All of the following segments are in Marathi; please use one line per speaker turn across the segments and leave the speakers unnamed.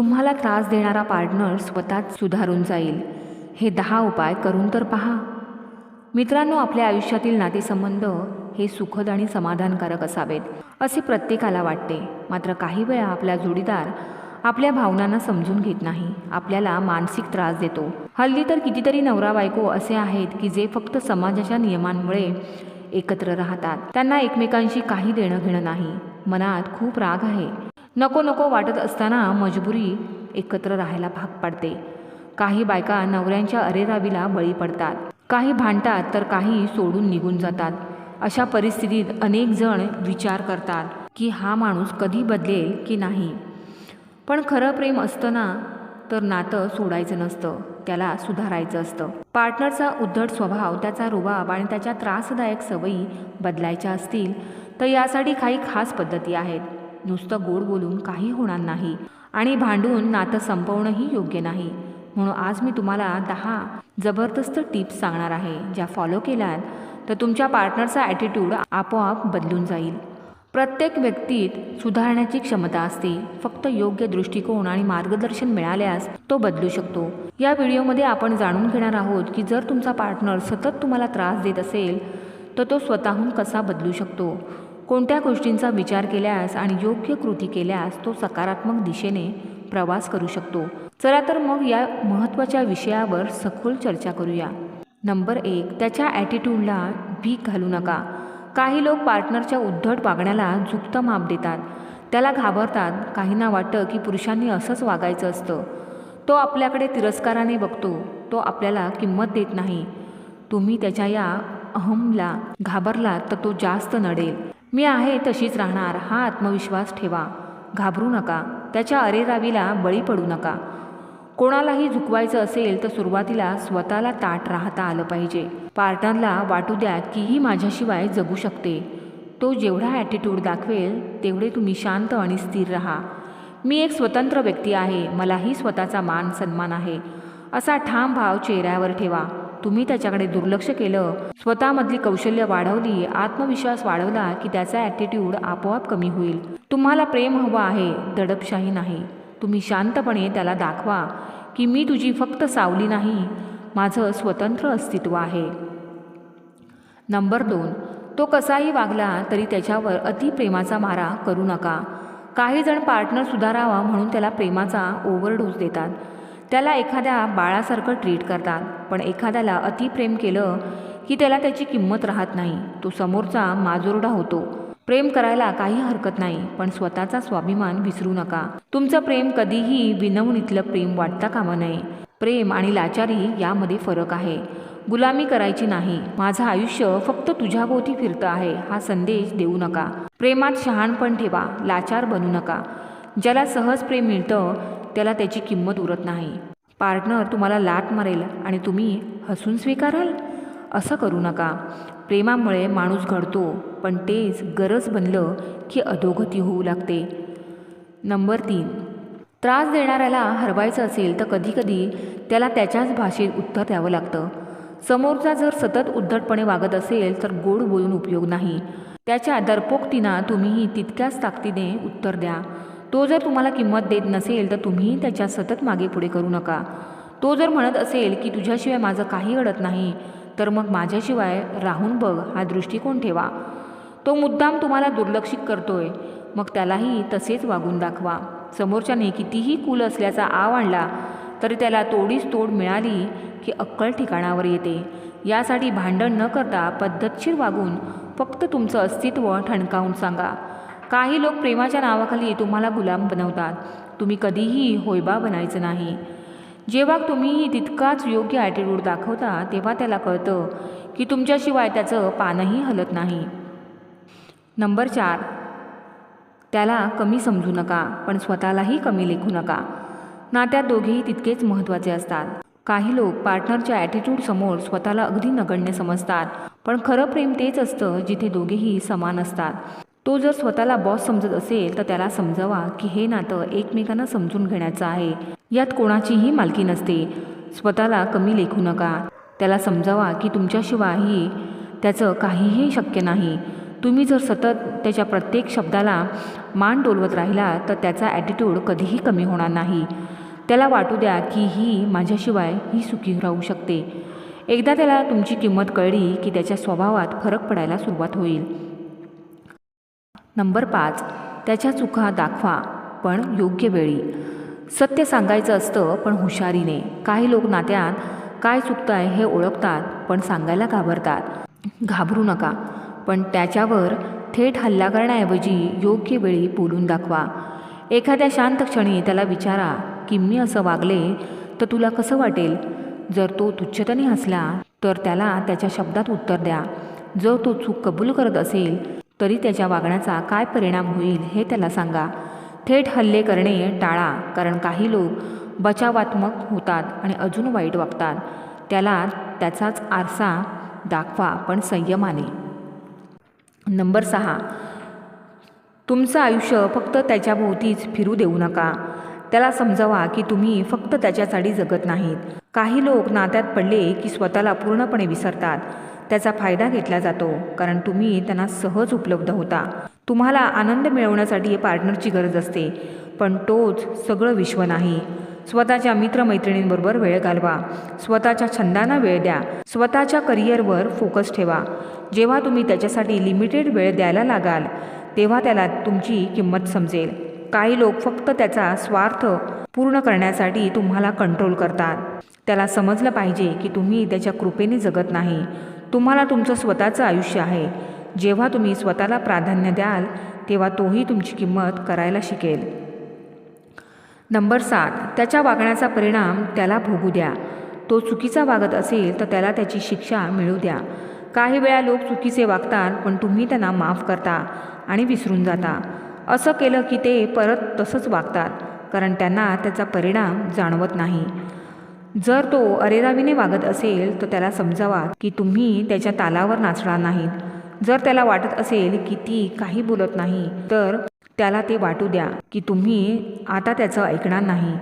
तुम्हाला त्रास देणारा पार्टनर स्वतःच सुधारून जाईल. हे दहा उपाय करून तर पहा. मित्रांनो आपल्या आयुष्यातील नातेसंबंध हे सुखद आणि समाधानकारक असावेत असे प्रत्येकाला वाटते. मात्र काही वेळा आपला जोडीदार आपल्या भावनांना समजून घेत नाही आपल्याला मानसिक त्रास देतो. हल्ली तर कितीतरी नवरा बायको असे आहेत की जे फक्त समाजाच्या नियमांमुळे एकत्र राहतात. त्यांना एकमेकांशी काही देणं घेणं नाही. मनात खूप राग आहे. नको नको वाटत असताना मजबुरी एकत्र राहायला भाग पाडते. काही बायका नवऱ्यांच्या अरेरावीला बळी पडतात. काही भांडतात तर काही सोडून निघून जातात. अशा परिस्थितीत अनेक जण विचार करतात की हा माणूस कधी बदलेल की नाही? पण खरं प्रेम असतं ना तर नातं सोडायचं नसतं त्याला सुधारायचं असतं. पार्टनरचा उद्धट स्वभाव त्याचा रुबाब आणि त्याच्या त्रासदायक सवयी बदलायच्या असतील तर यासाठी काही खास पद्धती आहेत. नुसतं गोड बोलून काही होणार नाही आणि भांडून नातं संपवणंही योग्य नाही. म्हणून आज मी तुम्हाला दहा जबरदस्त टिप्स सांगणार आहे ज्या फॉलो केल्यात तर तुमच्या पार्टनरचा ॲटिट्यूड आपोआप बदलून जाईल. प्रत्येक व्यक्तीत सुधारण्याची क्षमता असते. फक्त योग्य दृष्टिकोन आणि मार्गदर्शन मिळाल्यास तो बदलू शकतो. या व्हिडिओमध्ये आपण जाणून घेणार आहोत की जर तुमचा पार्टनर सतत तुम्हाला त्रास देत असेल तर तो स्वतःहून कसा बदलू शकतो? कोणत्या गोष्टींचा विचार केल्यास आणि योग्य कृती केल्यास तो सकारात्मक दिशेने प्रवास करू शकतो? चला तर मग या महत्त्वाच्या विषयावर सखोल चर्चा करूया. नंबर एक त्याच्या ॲटिट्यूडला भीक घालू नका. काही लोक पार्टनरच्या उद्धट वागण्याला झुकतं माप देतात. त्याला घाबरतात. काहींना वाटतं की पुरुषांनी असंच वागायचं असतं. तो आपल्याकडे तिरस्काराने बघतो. तो आपल्याला किंमत देत नाही. तुम्ही त्याच्या या अहमला घाबरलात तर तो जास्त नडेल. मी आहे तशीच राहणार. हा आत्मविश्वास ठेवा. घाबरू नका. त्याच्या अरेरावीला बळी पडू नका. कोणालाही झुकवायचं असेल तर सुरुवातीला स्वतःला ताट राहता आलं पाहिजे. पार्टनरला वाटू द्या की ही माझ्याशिवाय जगू शकते. तो जेवढा ॲटिट्यूड दाखवेल तेवढे तुम्ही शांत आणि स्थिर राहा. मी एक स्वतंत्र व्यक्ती आहे. मलाही स्वतःचा मान सन्मान आहे. असा ठाम भाव चेहऱ्यावर ठेवा. तुम्ही त्याच्याकडे दुर्लक्ष केलं. स्वतःमधली कौशल्य वाढवली आत्मविश्वास वाढवला की त्याचा ॲटिट्यूड आपोआप कमी होईल. तुम्हाला प्रेम हवं आहे दडपशाही नाही. तुम्ही शांतपणे त्याला दाखवा की मी तुझी फक्त सावली नाही माझं स्वतंत्र अस्तित्व आहे. नंबर दोन. तो कसाही वागला तरी त्याच्यावर अतिप्रेमाचा मारा करू नका. काही जण पार्टनर सुधारावा म्हणून त्याला प्रेमाचा ओव्हरडोस देतात. त्याला एखाद्या बाळासारखं ट्रीट करतात पण एखाद्याला अतिप्रेम केलं की त्याला त्याची किंमत राहत नाही. तो समोरचा माजोरडा होतो. प्रेम करायला काही हरकत नाही पण स्वतःचा स्वाभिमान विसरू नका. तुमचं प्रेम कधीही विनवणीतलं प्रेम वाटता कामा नये. प्रेम आणि लाचारी यामध्ये फरक आहे. गुलामी करायची नाही. माझं आयुष्य फक्त तुझ्याभोवती फिरतं आहे हा संदेश देऊ नका. प्रेमात शहाणपण ठेवा लाचार बनू नका. ज्याला सहज प्रेम मिळतं त्याला त्याची किंमत उरत नाही. पार्टनर तुम्हाला लाट मारेल आणि तुम्ही हसून स्वीकाराल? असं करू नका. प्रेमामुळे माणूस घडतो पण तेच गरज बनलं की अधोगती होऊ लागते. नंबर तीन. त्रास देणाऱ्याला हरवायचं असेल तर कधीकधी त्याला त्याच्याच भाषेत उत्तर द्यावं लागतं. समोरचा जर सतत उद्धटपणे वागत असेल तर गोड बोलून उपयोग नाही. त्याच्या दरपोक्तीना तुम्हीही तितक्याच ताकदीने उत्तर द्या. तो जर तुम्हाला किंमत देत नसेल तर तुम्हीही त्याच्या सतत मागे पुढे करू नका. तो जर म्हणत असेल की तुझ्याशिवाय माझं काही घडत नाही तर मग माझ्याशिवाय राहून बघ हा दृष्टिकोन ठेवा. तो मुद्दाम तुम्हाला दुर्लक्षित करतोय. मग त्यालाही तसेच वागून दाखवा. समोरच्याने कितीही कूल असल्याचा आव आणला तरी त्याला तोडीस तोड मिळाली की अक्कल ठिकाणावर येते. यासाठी भांडण न करता पद्धतशीर वागून फक्त तुमचं अस्तित्व ठणकावून सांगा. काही लोक प्रेमाच्या नावाखाली तुम्हाला गुलाम बनवतात. तुम्ही कधीही होयबा बनायचं नाही. जेव्हा तुम्हीही तितकाच योग्य ॲटिट्यूड दाखवता तेव्हा त्याला कळतं की तुमच्याशिवाय त्याचं पानही हलत नाही. नंबर चार. त्याला कमी समजू नका पण स्वतःलाही कमी लेखू नका. नात्यात दोघेही तितकेच महत्त्वाचे असतात. काही लोक पार्टनरच्या ॲटिट्यूडसमोर स्वतःला अगदी नगण्य समजतात पण खरं प्रेम तेच असतं जिथे दोघेही समान असतात. तो जर स्वतःला बॉस समजत असेल तर त्याला समजावा की हे नातं एकमेकांना समजून घेण्याचं आहे. यात कोणाचीही मालकी नसते. स्वतःला कमी लेखू नका. त्याला समजावा की तुमच्याशिवायही त्याचं काहीही शक्य नाही. तुम्ही जर सतत त्याच्या प्रत्येक शब्दाला मान डोलवत राहिला तर त्याचा ॲटिट्यूड कधीही कमी होणार नाही. त्याला वाटू द्या की ही माझ्याशिवाय ही सुखी राहू शकते. एकदा त्याला तुमची किंमत कळली की त्याच्या स्वभावात फरक पडायला सुरुवात होईल. नंबर पाच. त्याच्या चुका दाखवा पण योग्य वेळी. सत्य सांगायचं असतं पण हुशारीने काही लोक नात्यात काय चुकतं आहे हे ओळखतात पण सांगायला घाबरतात. घाबरू नका पण त्याच्यावर थेट हल्ला करण्याऐवजी योग्य वेळी बोलून दाखवा. एखाद्या शांत क्षणी त्याला विचारा की मी असं वागले तर तुला कसं वाटेल? जर तो तुच्छतेने हसला तर त्याला त्याच्या शब्दात उत्तर द्या. जर तो चूक कबूल करत असेल तरी त्याच्या वागण्याचा काय परिणाम होईल हे त्याला सांगा. थेट हल्ले करणे टाळा कारण काही लोक बचावात्मक होतात आणि अजून वाईट वागतात. त्याला त्याचाच आरसा दाखवा पण संयमाने. नंबर सहा. तुमचं आयुष्य फक्त त्याच्याभोवतीच फिरू देऊ नका. त्याला समजावा की तुम्ही फक्त त्याच्यासाठी जगत नाहीत. काही लोक नात्यात पडले की स्वतःला पूर्णपणे विसरतात. त्याचा फायदा घेतला जातो कारण तुम्ही त्यांना सहज उपलब्ध होता. तुम्हाला आनंद मिळवण्यासाठी पार्टनरची गरज असते पण तोच सगळं विश्व नाही. स्वतःच्या मित्रमैत्रिणींबरोबर वेळ घालवा. स्वतःच्या छंदांना वेळ द्या. स्वतःच्या करिअरवर फोकस ठेवा. जेव्हा तुम्ही त्याच्यासाठी लिमिटेड वेळ द्यायला लागाल तेव्हा त्याला तुमची किंमत समजेल. काही लोक फक्त त्याचा स्वार्थ पूर्ण करण्यासाठी तुम्हाला कंट्रोल करतात. त्याला समजलं पाहिजे की तुम्ही त्याच्या कृपेने जगत नाही. तुम्हाला तुमचं स्वतःचं आयुष्य आहे. जेव्हा तुम्ही स्वतःला प्राधान्य द्याल तेव्हा तोही तुमची किंमत करायला शिकेल. नंबर सात. त्याच्या वागण्याचा परिणाम त्याला भोगू द्या. तो चुकीचा वागत असेल तर त्याला त्याची शिक्षा मिळू द्या. काही वेळा लोक चुकीचे वागतात पण तुम्ही त्यांना माफ करता आणि विसरून जाता. असं केलं की ते परत तसंच वागतात कारण त्यांना त्याचा परिणाम जाणवत नाही. जर तो अरेरावीने वागत असेल तर त्याला समजावा की तुम्ही त्याच्या तालावर नाचणार नाहीत. जर त्याला वाटत असेल की ती काही बोलत नाही तर त्याला ते वाटू द्या की तुम्ही आता त्याचं ऐकणार नाही.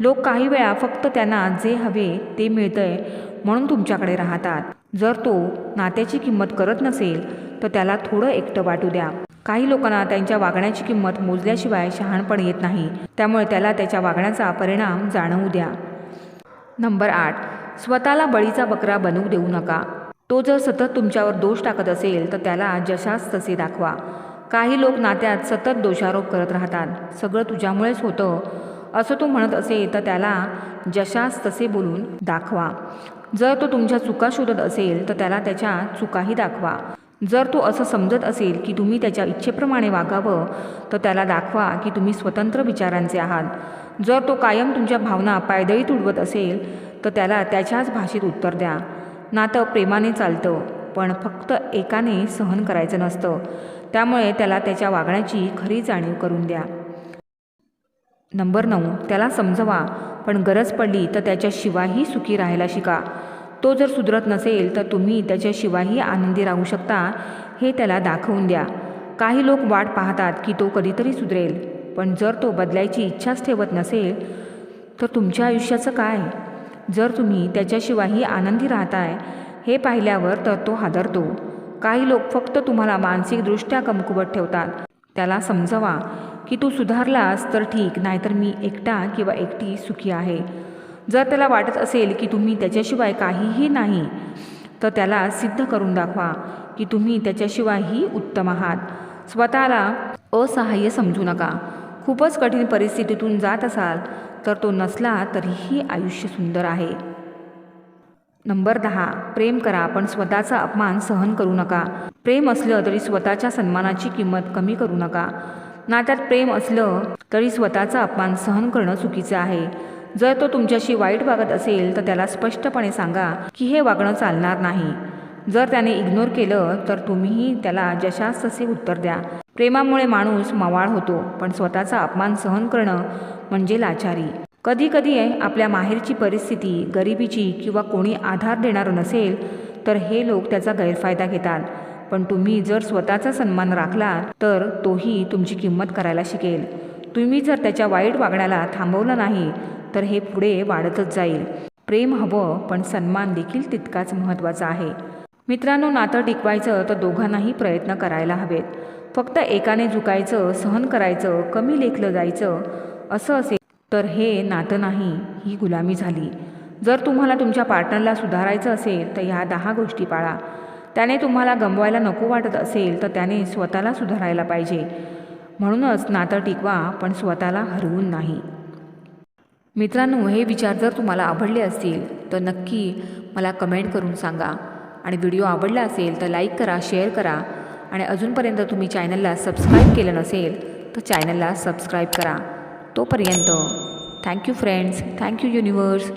लोक काही वेळा फक्त त्यांना जे हवे ते मिळतंय म्हणून तुमच्याकडे राहतात. जर तो नात्याची किंमत करत नसेल तर त्याला थोडं एकटं वाटू द्या. काही लोकांना त्यांच्या वागण्याची किंमत मोजल्याशिवाय शहाणपण येत नाही. त्यामुळे त्याला त्याच्या वागण्याचा परिणाम जाणवू द्या. नंबर आठ. स्वतःला बळीचा बकरा बनवू देऊ नका. तो जर सतत तुमच्यावर दोष टाकत असेल तर त्याला जशास तसे दाखवा. काही लोक नात्यात सतत दोषारोप करत राहतात. सगळं तुझ्यामुळेच होतं. असं तो म्हणत असेल तर त्याला जशास तसे बोलून दाखवा. जर तो तुमच्या चुका शोधत असेल तर त्याला त्याच्या चुकाही दाखवा. जर तो असं समजत असेल की तुम्ही त्याच्या इच्छेप्रमाणे वागावं तर त्याला दाखवा की तुम्ही स्वतंत्र विचारांचे आहात. जर तो कायम तुमच्या भावना पायदळीत तुडवत असेल तर त्याला त्याच्याच भाषेत उत्तर द्या. नातं प्रेमाने चालतं पण फक्त एकाने सहन करायचं नसतं. त्यामुळे त्याला त्याच्या वागण्याची खरी जाणीव करून द्या. नंबर नऊ त्याला समजवा पण गरज पडली तर त्याच्याशिवायही सुखी राहायला शिका. तो जर सुधरत नसेल तर तुम्ही त्याच्याशिवायही आनंदी राहू शकता हे त्याला दाखवून द्या. काही लोक वाट पाहतात की तो कधीतरी सुधरेल पण जर तो बदलायची इच्छाच ठेवत नसेल तर तुमच्या आयुष्याचं काय? जर तुम्ही त्याच्याशिवायही आनंदी राहताय हे पाहिल्यावर तर तो हादरतो. काही लोक फक्त तुम्हाला मानसिकदृष्ट्या कमकुवत ठेवतात. त्याला समजवा की तू सुधारलास तर ठीक नाहीतर मी एकटा किंवा एकटी सुखी आहे. जर त्याला वाटत असेल की तुम्ही त्याच्याशिवाय काहीही नाही तर त्याला सिद्ध करून दाखवा की तुम्ही त्याच्याशिवायही उत्तम आहात. स्वतःला असहाय्य समजू नका. खूपच कठीण परिस्थितीतून जात असाल तर तो नसला तरीही आयुष्य सुंदर आहे. नंबर दहा. प्रेम करा पण स्वतःचा अपमान सहन करू नका. प्रेम असलं तरी स्वतःच्या सन्मानाची किंमत कमी करू नका. नात्यात प्रेम असलं तरी स्वतःचा अपमान सहन करणं चुकीचं आहे. जर तो तुमच्याशी वाईट वागत असेल तर त्याला स्पष्टपणे सांगा की हे वागणं चालणार नाही. जर त्याने इग्नोर केलं तर तुम्हीही त्याला जशास तसे उत्तर द्या. प्रेमामुळे माणूस मवाळ होतो पण स्वतःचा अपमान सहन करणं म्हणजे लाचारी. कधी कधी आपल्या माहेरची परिस्थिती गरिबीची किंवा कोणी आधार देणारं नसेल तर हे लोक त्याचा गैरफायदा घेतात. पण तुम्ही जर स्वतःचा सन्मान राखला तर तोही तुमची किंमत करायला शिकेल. तुम्ही जर त्याच्या वाईट वागण्याला थांबवलं नाही तर हे पुढे वाढतच जाईल. प्रेम हवं पण सन्मान देखील तितकाच महत्त्वाचा आहे. मित्रांनो नातं टिकवायचं तर दोघांनाही प्रयत्न करायला हवेत. फक्त एकाने झुकायचं सहन करायचं कमी लेखलं जायचं असं असेल तर हे नातं नाही ही गुलामी झाली. जर तुम्हाला तुमच्या पार्टनरला सुधारायचं असेल तर ह्या दहा गोष्टी पाळा. त्याने तुम्हाला गमवायला नको वाटत असेल तर त्याने स्वतःला सुधारायला पाहिजे. म्हणूनच नातं टिकवा पण स्वतःला हरवून नाही. मित्रांनो हे विचार जर तुम्हाला आवडले असतील तर नक्की मला कमेंट करून सांगा. आणि व्हिडिओ आवडला असेल तर लाईक करा शेअर करा. आणि अजूनपर्यंत तुम्ही चॅनलला सबस्क्राईब केलं नसेल तर चॅनलला सबस्क्राईब करा. तोपर्यंत थँक्यू फ्रेंड्स थँक्यू युनिवर्स